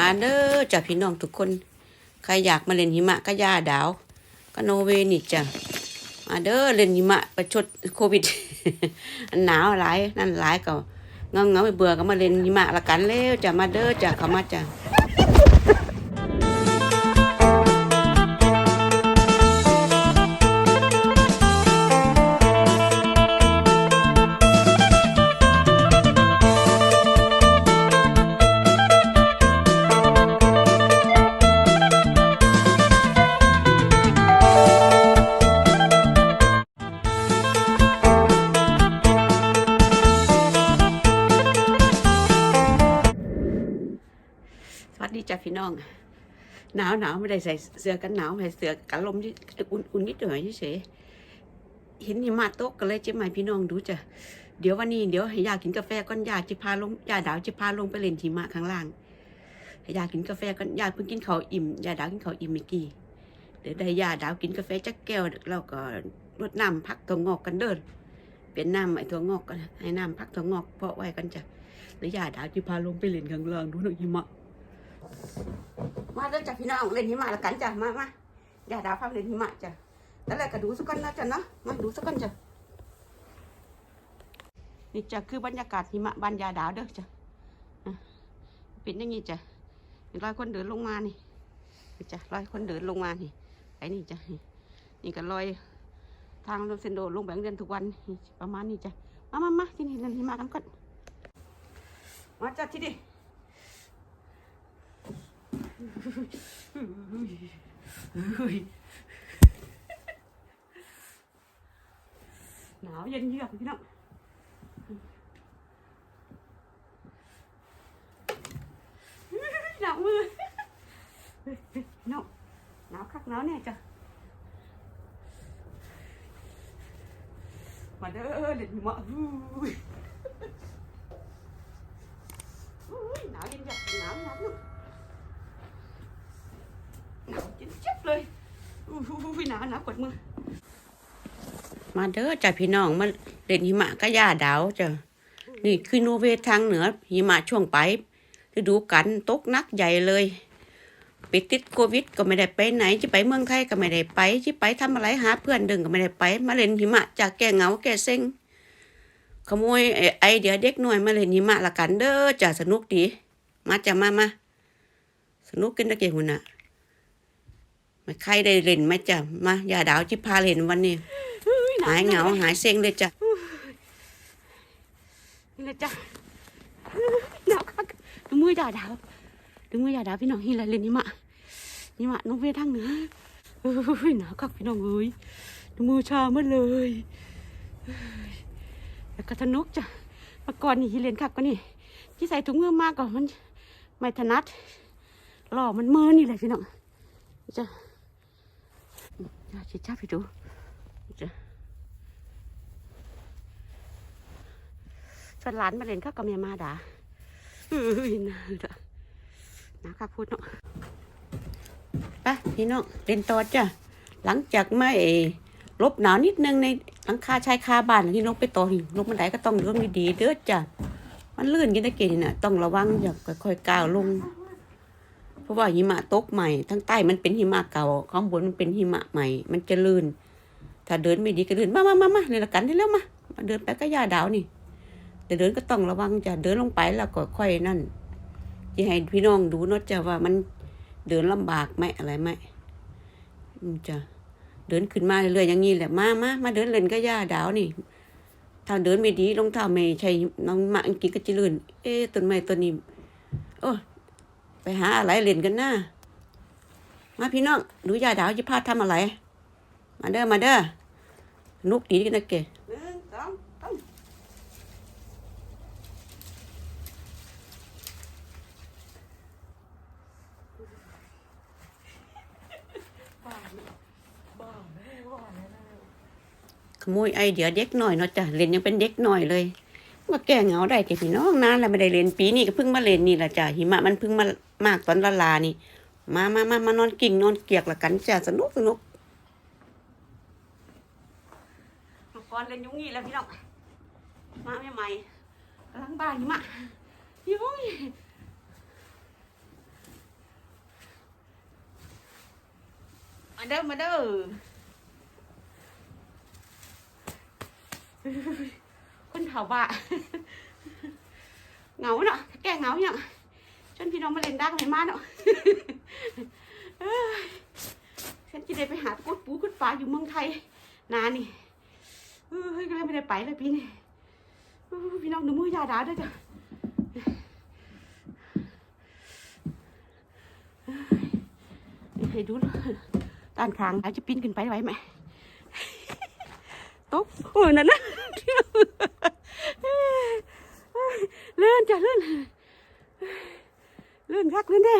มาเด้อจ้ะพี่น้องทุกคน ใครอยากมาเล่นหิมะก็ย่าดาวก็โนเวนี่จ้ะมาเด้อเล่นหิมะประชดโควิดอันหนาวหลายนั่นหลายก็เงาเงาไปเบื่อก็มาเล่นหิมะละกันแล้วจ้ะมาเด้อจ้ะเขามาจ้ะ องหนาวหนาวไม่ได้ใส่เสื้อกันหนาวใส่เสื้อกันลมที่อุ่นอุ่นนิดหน่อยเฉยเห็นหิมะตกก็เลยเจะมาให้พี่น้องดูจ้ะเดี๋ยววันนี้เดี๋ยวให้ยากินกาแฟก่อนยาจะพาลงยาดาวจะพาลงไปเล่นหิมะข้างล่างให้ยากินกาแฟก่อนยาเพิ่งกินข้าวอิ่มยาดาวกินข้าวอิ่มเมื่อกี้เดี๋ยวได้ยาดาวกินกาแฟจักแก้วแล้วก็รดน้ำพักตัวงอกกันเดินเป็นน้ำไอ้ตัวงอกกันให้น้ำพักตัวงอกเพาะไว้กันจ้ะแล้วยาดาวจะพาลงไปเล่นข้างล่างดูหน่อยหิมะ มาเด้อจ้ะพี่น้องเล่นหิมะละกันจ้ะมามาอย่าดาวพาไปเล่นหิมะจ้ะแล้วอะไรก็ดูสักกันนะจ้ะเนาะมาดูสักกันจ้ะนี่จ้ะคือบรรยากาศหิมะบานยาดาวเด้อจ้ะเป็นอย่างนี้จ้ะร้อยคนเดินลงมานี่นี่จ้ะร้อยคนเดินลงมานี่ไอ้นี่จ้ะนี่ก็ลอยทางลงเซนโดลงแบงเดินทุกวันประมาณนี้จ้ะมามามาที่นี่เล่นหิมะกันก่อนมาจ้ะที่นี่ หนาวเย็นเยือกพี่น้องหนาวมือน้องหนาวคักหนาวเนี่ยจ้ะมาเด้อเล่นหิมะอุ้ยอุ้ยหนาวเย็นจัดหนาวหนาวลูก หนาวจนเจ็บเลย อู้หูหนาวหนาวกดมือ มาเด้อจ้ะพี่น้องมาเล่นหิมะก็ย่าดาวจ้ะนี่คือโนเวททางเหนือหิมะช่วงไปลายฤดูกันตกหนักใหญ่เลยปิดติดโควิดก็ไม่ได้ไปไหนจะไปเมืองไทยก็ไม่ได้ไปจะไปทำอะไรหาเพื่อนดึงก็ไม่ได้ไป มาเล่นหิมะจากแก้เหงาแก้เซ็งขโมยไอ้ไอเดียเด็กหน่อยมาเล่นหิมะละกันเด้อจ้ะสนุกดี มาจ้ะมามาสนุกกินตะเกียงหุ่นอะ ไม่ใครได้เล่นไหมจ้ะมาอย่าดาวจิพาเล่นวันนี้หายเหงาหายเซ็งเลยจ้ะนี่เลยจ้ะหนาวคักดูมืออย่าดาวดูมืออย่าดาวพี่น้องนี่แหละเล่นนี่มะนี่มะน้องเวททางเหนือเฮ้ยหนาวคักพี่น้องเอ้ยดูมือชาหมดเลยเฮ้ยแล้วก็สนุกจ้ะเมื่อก่อนนี่ที่เล่นคักก็นี่ที่ใส่ถุงมือมากก่อนมันไม่ถนัดหล่อมันมือนี่แหละพี่น้องจ้ะ จ้าชิจ้าไปดูจ้ะชวนหลานมาเล่นข้ากับเมียมาด่าเฮ้ยน่าด่าน่าข้าพูดเนาะไปพี่น้องเล่นต่อจ้ะหลังจากไม่ลบหนาวนิดนึงในหลังคาชายคาบ้านที่ลงไปต่อนี่ลงบันไดก็ต้องเรื่องดีๆเด้อจ้ะมันลื่นกันตะเกียนี่นะต้องระวังอย่าค่อยๆก้าวลง ราะว่าหิมะตกใหม่ทั้งใต้มันเป็นหิมะเก่าข้างบนมันเป็นหิมะใหม่ มันจะลื่น ถ้าเดินไม่ดีก็ลื่นมามามามาเลยละกันได้แล้วมามาเดินไปก็ย่าดาวนี่ แต่เดินก็ต้องระวังจะเดินลงไปแล้วก็ค่อยนั่นจะให้พี่น้องดูเนาะจะว่ามันเดินลำบากไหมอะไรไหมจะเดินขึ้นมาเรื่อยๆอย่างนี้แหละมามามาเดินเล่นก็ย่าดาวนี่ถ้าเดินไม่ดีรองเท้าไม่ใช่น้องมาอังกฤษก็จะลื่น เอ๊ต้นไม้ต้นนี้โอ้ ไปหาอะไรเล่นกันนะมาพี่น้องดูยาดาวจะพาทำอะไร มาเด้อมาเด้อนุกดีกันนะเกหนึ่งสองสามขโมยไอเดียเด็กหน่อยเนาะจ้ะเล่นยังเป็นเด็กหน่อยเลย มาแก้เหงาได้แต่พี่น้องนานแล้วไม่ได้เล่นปีนี้ก็เพิ่งมาเล่นนี่แหละจ้ะหิมะมันเพิ่งมามากตอนละลานี่ มามามามานอนกิ่งนอนเกียกละกันจ้ะสนุกสนุกลูก่อนเล่นยุ่งงี้แล้วพี่น้องมาใหม่ๆกำลังบ้านหิมะยุ่งมาเด้อมาเด้อ คนเผาบ่าเหงาเนาะแก้เหงาเนี่ยชวนพี่น้องมาเล่นดักให้มาเนาะเอ้ยฉันจะได้ไปหากุดปูกุดปลาอยู่เมืองไทยนานนี่เฮ้ยก็เลยไม่ได้ไปเลยปีนี้เออพี่น้องดูมือยาดาด้วยจ้ะเอ้ยให้ดูด้านข้างอาจจะปีนขึ้นไปไหวไหมตกโอ้นั่นนะ นจะลื่นลื่นคักลื่นแน่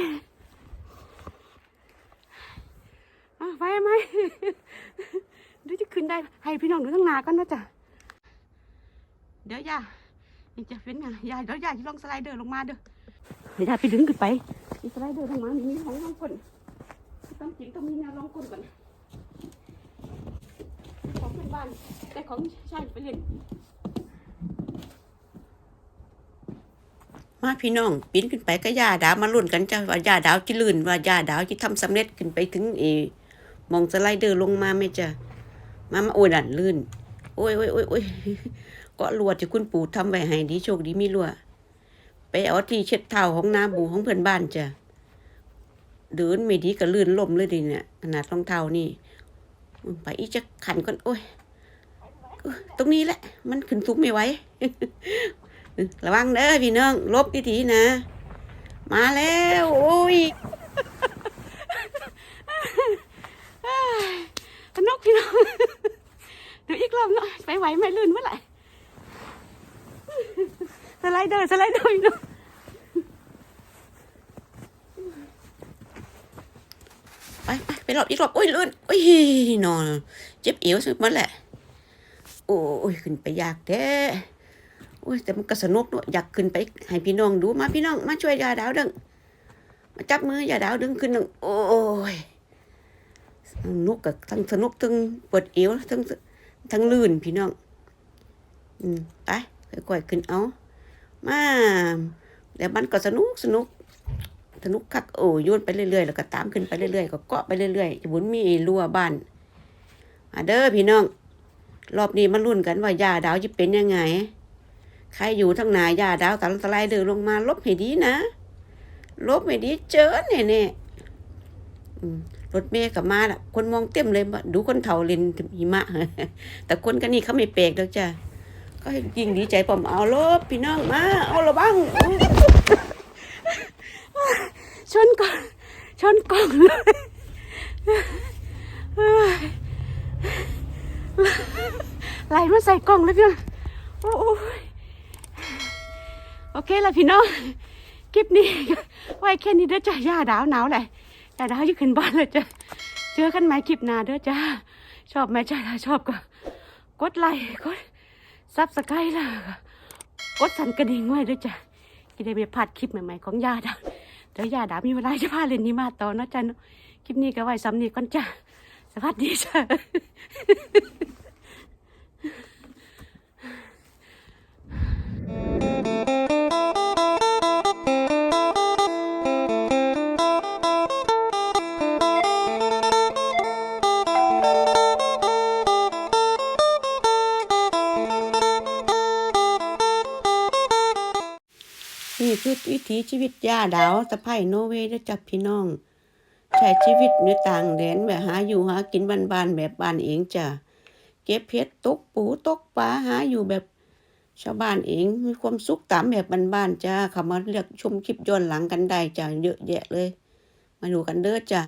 อะไปไหมเดี๋ยวจะขึ้นได้ ให้พี่น้องดูทั้งนากันนะจ๊ะเดี๋ยวย่านี่จะเป็นไงยายเดี๋ยวย่าจะลองสไลเดอร์ลงมาเด้อเดี๋ยวย่าไปดึงขึ้นไปสไลเดอร์ลงมามีของลองคนต้องจริงต้องมีแนวลองคนก่อนของเพื่อนบ้านแต่ของชายไปเล่น มาพี่น้องปีนขึ้นไปก็ยาดาวมาลุ้นกันจ้าว่ายาดาวจะลื่นว่ายาดาวจะทำสำเร็จขึ้นไปถึงเอมองสไลเดอร์ลงมาไหมจ้ะมามาโอ้ยนั่นลื่น โอ้ยโอ้ยโอ้ยโอ้ยก็ลวดที่คุณปู่ทำไว้ให้ดีโชคดีมีลวดไปเอาที่เช็ดเท้าของน้าบูของเพื่อนบ้านจ้ะเดินไม่ดีก็ลื่นล้มเลยดิเนี่ยขนาดรองเท้านี่ไปอีกจะขันก่อนโอ้ยตรงนี้แหละ มันขึ้นสูงไม่ไหว ระวังเด้อพี่น้องลบดีๆนะ มาแล้วโอ้ยนกพี่น้องดูอีกรอบหน่อยไปไหวไหมลื่นเมื่อไหร่สไลเดอร์สไลเดอร์พี่น้องไปไปไปรอบอีกรอบโอ้ยลื่นโอ้ยนอนเจ็บเอวสุดมันแหละ โอ้ยขึ้นไปยากแท้ อ้ยแต่มันก็สนุกเนอะอยากขึ้นไปให้พี่น้องดูมาพี่น้องมาช่วยยาดาวดึงมาจับมือยาดาวดึงขึ้นดึงโอ้ยสนุกกับทั้งสนุกทั้งปวดเอวทั้งทั้งลื่นพี่น้อง อืมไปค่อยๆขึ้นเอามาแล้วมันก็สนุกสนุกสนุกคักโอ้ยโยนไปเรื่อยๆแล้วก็ตามขึ้นไปเรื่อยๆก็เกาะไปเรื่อยๆจะบุญมีรั้วบ้านมาเด้อพี่น้อง รอบนี้มาลุ้นกันว่ายาดาวจะเป็นยังไง ใครอยู่ทั้งนายาดาวตันสไลเดอร์ลงมา ลบให้ดีนะ ลบให้ดีเจอแน่แน่ๆอืมรถเมย์กับมาละคนมองเต็มเลย ดูคนเฒ่าเล่นหิมะ แต่คนกันนี่เขาไม่แปลกดอกจ้ะก็ยิ่งดีใจผมเอาลบพี่น้องมา เอาละบ้างชนก่อนชนกล่องเลยไหลมาใส่กล่องเลยพี่น้องโอ้ย เคละพี่น้อง คลิปนี้ไว้แค่นี้เด้อจ้าย่าดาวหนาวแหละย่าดาวจะขึ้นบ้านเลยจ้ะเจอกันใหมคลิปหน้าเด้อจ้า ชอบไหมจ้าถ้าชอบก็ กดไลค์กดซับสไครต์ล้วก็กดสั่นกระดิ่งไว้ด้วยจ้ะที่ได้ไปพลาดคลิปใหม่ๆของย่าดาวเดี๋ยวย่าดาวมีเวลาจะพาเล่นนิมาต่อเนาะจ้ะเนาคลิปนี้ก็ไว้ซ้ำนี้ก่อนจ้าสวัสดีจ้านี่ ถีชีวิตย่าดาวสะไพโนเวย์จับพี่น้องใช้ชีวิตในต่างแดนแบบหาอยู่หากินบ้านๆแบบบ้านเองจ้ะเก็บเพชรตกปูตกปลาหาอยู่แบบชาวบ้านเองมีความสุขตามแบบบ้านๆจ้าเข้ามาเลือกชมคลิปย้อนหลังกันได้จ้ะเยอะแยะเลย มาดูกันเด้อจ้ะ